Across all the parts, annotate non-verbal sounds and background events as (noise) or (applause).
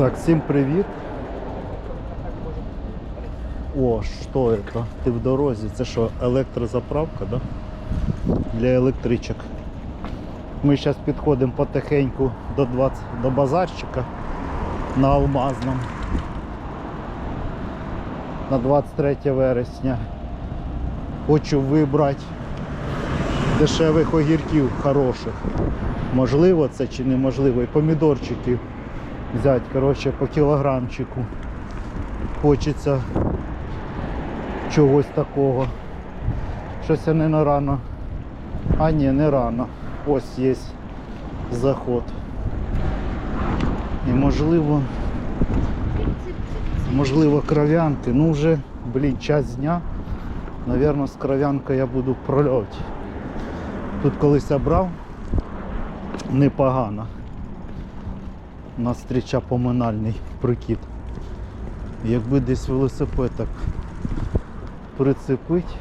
Так, всім привіт. О, що это? Ти в дорозі? Це що, електрозаправка, да? Для електричок. Ми зараз підходимо потихеньку до 20, до базарчика на Алмазному. На 23 вересня. Хочу вибрати дешевих огірків хороших. Можливо це чи неможливо. І помідорчики взяти, коротше, по кілограмчику. Хочеться чогось такого. Щось я не на рано. А ні, не рано. Ось є заход. І можливо, можливо кров'янки. Ну вже, блін, час дня. Навірно, з кров'янкою я буду в прольоті. Тут колись я брав непогано. Нас зустріча поминальний прикид. Якби десь велосипед так прицепить.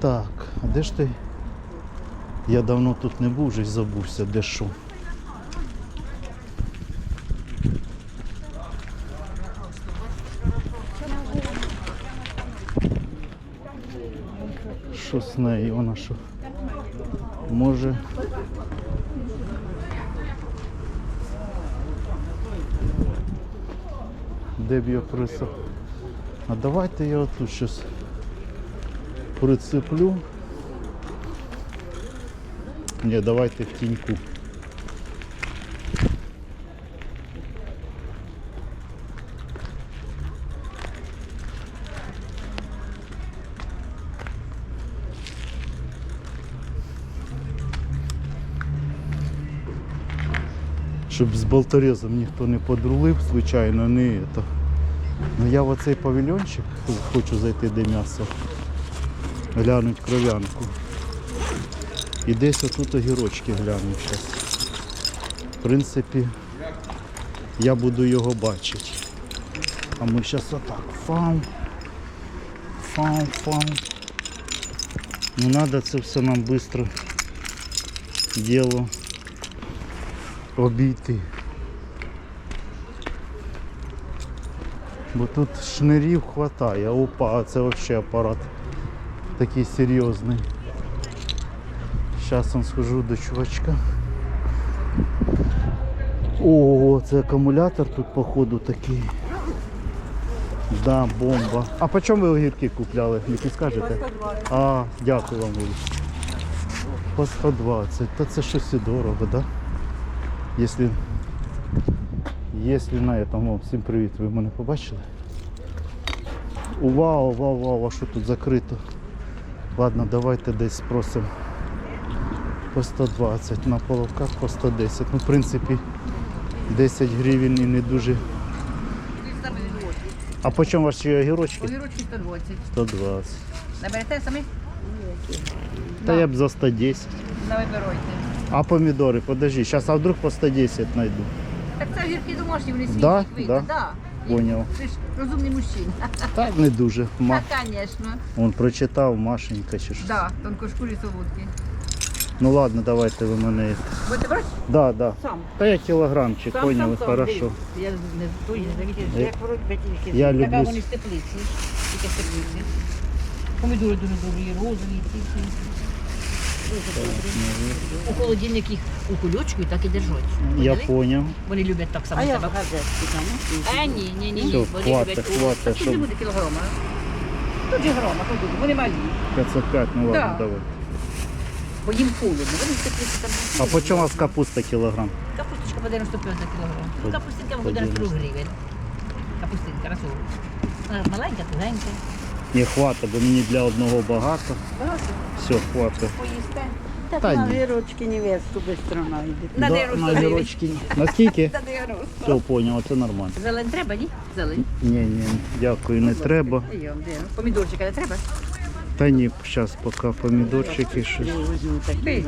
Так, а де ж ти? Я давно тут не був, вже й забувся, де що. Що з нею? Вона що? Може. Де б я присох? А давайте я отут щось прицеплю. Ні, давайте в тіньку. Щоб з болторезом ніхто не подрулив, звичайно, не это. Ну я в оцей павільйончик хочу зайти де м'ясо. Глянуть кров'янку. І десь отут огірочки гляну зараз. В принципі, я буду його бачити. А ми зараз отак. Фам. Фам, фам. Ну треба це все нам швидко діло обійти. Бо тут шнирів хватає. Опа, а це взагалі апарат такий серйозний. Зараз схожу до чувачка. О, це акумулятор тут походу такий. Да, бомба. А по чому ви огірки купляли? Не підскажете? А, дякую вам. По 120. Та це щось і дорого, да? Якщо, якщо на этом, о, всім привіт, ви мене побачили? Вау, вау, вау, а що тут закрито? Ладно, давайте десь спросимо по 120, на половках по 110. Ну, в принципі, 10 гривень і не дуже. А по чому ваші огірочки? Огірочки 120. 120. Наберете самі? Та я б за 110. Не вибирайте. А помідори, подожди, зараз а вдруг по 110 знайду. Так це огірки домашні, вони свіжі. Да? видно. Да. Да. Поняв. Ви ж розумний мужчина. Так не дуже. Ма... Так, звісно. Он прочитав Машенька чи що. Да, тонкошкурі солодкі. Ну ладно, давайте ви мене. Будете брати? Да, да. Сам. Та я кілограмчик, Сам, поняли, сам, сам, хорошо. Я не той, не завітів, як вороть тільки. я Така люблю вони с- теплиці, тільки теплиці. Помідори дуже добрі, розові, ці всі. Добрі. У холодильник їх у кульочку і так і держать. Я Поняли? поняв. Вони люблять так само А я себе. газетці там. А, ні, ні, ні, Все, ні. Вони хвата, люблять. Так, щоб- Тут буде кілограма. Тут же грома, тут буде. Вони малі. 505, ну ладно, Да. давай. Бо їм холодно. Вони в теплиці там. А по чому у вас капуста кілограм? Капусточка по 95 за кілограм. Ну, капустинка По виходить на 100 гривень. Капустинка, розсол. Вона Маленька, тугенька. Не хвата, бо мені для одного багато. Все, хвата. Поїсте. Так Та на ні. вірочки невестку швидко знайдете. На Да, на огірочки. Наскільки? Та (laughs) Все, поняв, це нормально. Зелень треба, ні? Зелень. Ні, ні, дякую, не треба. Де? Помідорчика не треба? Та ні, зараз поки помідорчики щось. Беріть.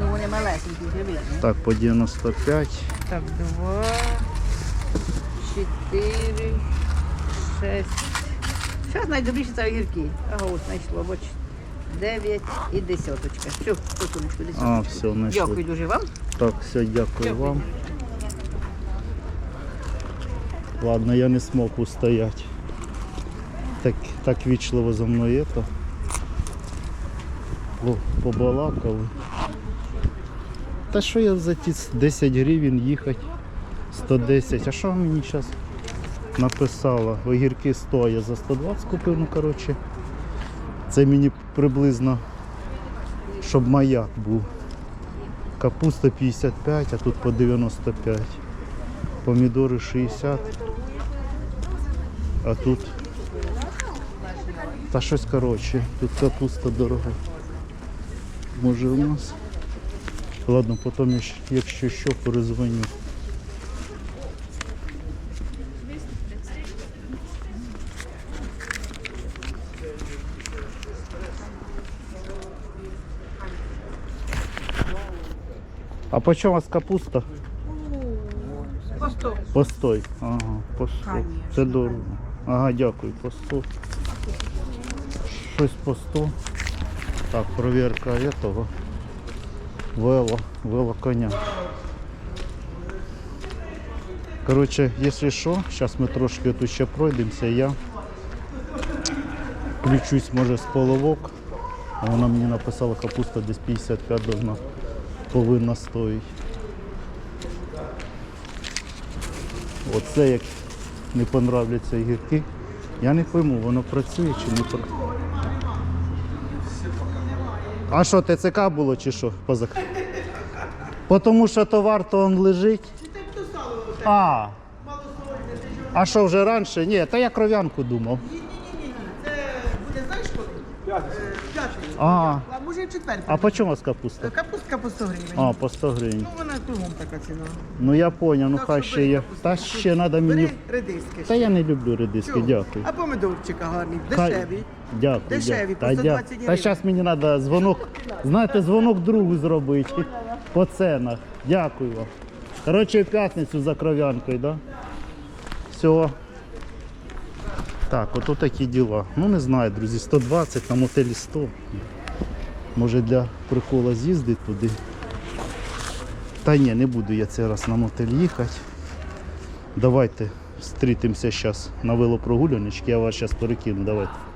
Ну вони малесенькі, видно. Так, по 95. Так, два, чотири, шесть. Зараз найдобріше це огірки. Ага, ось знайшло, бач. 9 і десяточка. Все, потулечку, А, все, знайшли. Дякую дуже вам. Так, все, дякую вам. Ладно, я не смог устоять. Так, так вічливо за мною это. О, побалакали. Та що я за ті 10 гривень їхати? 110. А що мені зараз написала? Огірки 100, я за 120 купив, ну коротше. Це мені приблизно, щоб маяк був. Капуста 55, а тут по 95. Помідори 60. А тут. Та щось коротше, тут капуста дорога. Може у нас. Ладно, потім якщо що, перезвоню. А по чому у вас капуста? По 100. Ага, по 100. Це дорого. Ага, дякую, по 100. Щось по 100. Так, проверка этого. Вело, вело коня. Короче, якщо що, зараз ми трошки тут ще пройдемося, я включусь, може, з половок. Вона мені написала, капуста десь 55 должна, повинна стоїть. Оце як не понравляться гірки. Я не пойму, воно працює чи не працює. А що, ТЦК було чи що? Позак... Тому що товар то он лежить. А. А що вже раніше? Ні, та я кров'янку думав. Це буде знаєш коли? П'ятницю. А, А може і в а по чому у вас капуста? Капустка по 100 гривень. А, по 100 гривень. Ну вона кругом така ціна. Ну я поняв, ну Так хай що ще бери є. капусту. Та ще треба мені. Бери редиски. Та я не люблю редиски, Чого? дякую. А помидорчика гарний, Хай- дешевий. Дякую. Дешеві, дякую. по Та, 120 Та гривень. зараз мені треба дзвонок, знаєте, дзвонок другу зробити по ценах. Дякую вам. Коротше, в п'ятницю за кров'янкою, да? Все. Так, от такі діла. Ну не знаю, друзі, 120 на мотелі 100. Може для прикола з'їздити туди. Та ні, не буду я цей раз на мотель їхати. Давайте зустрітимося зараз на велопрогуляночці, я вас зараз перекину. Давайте.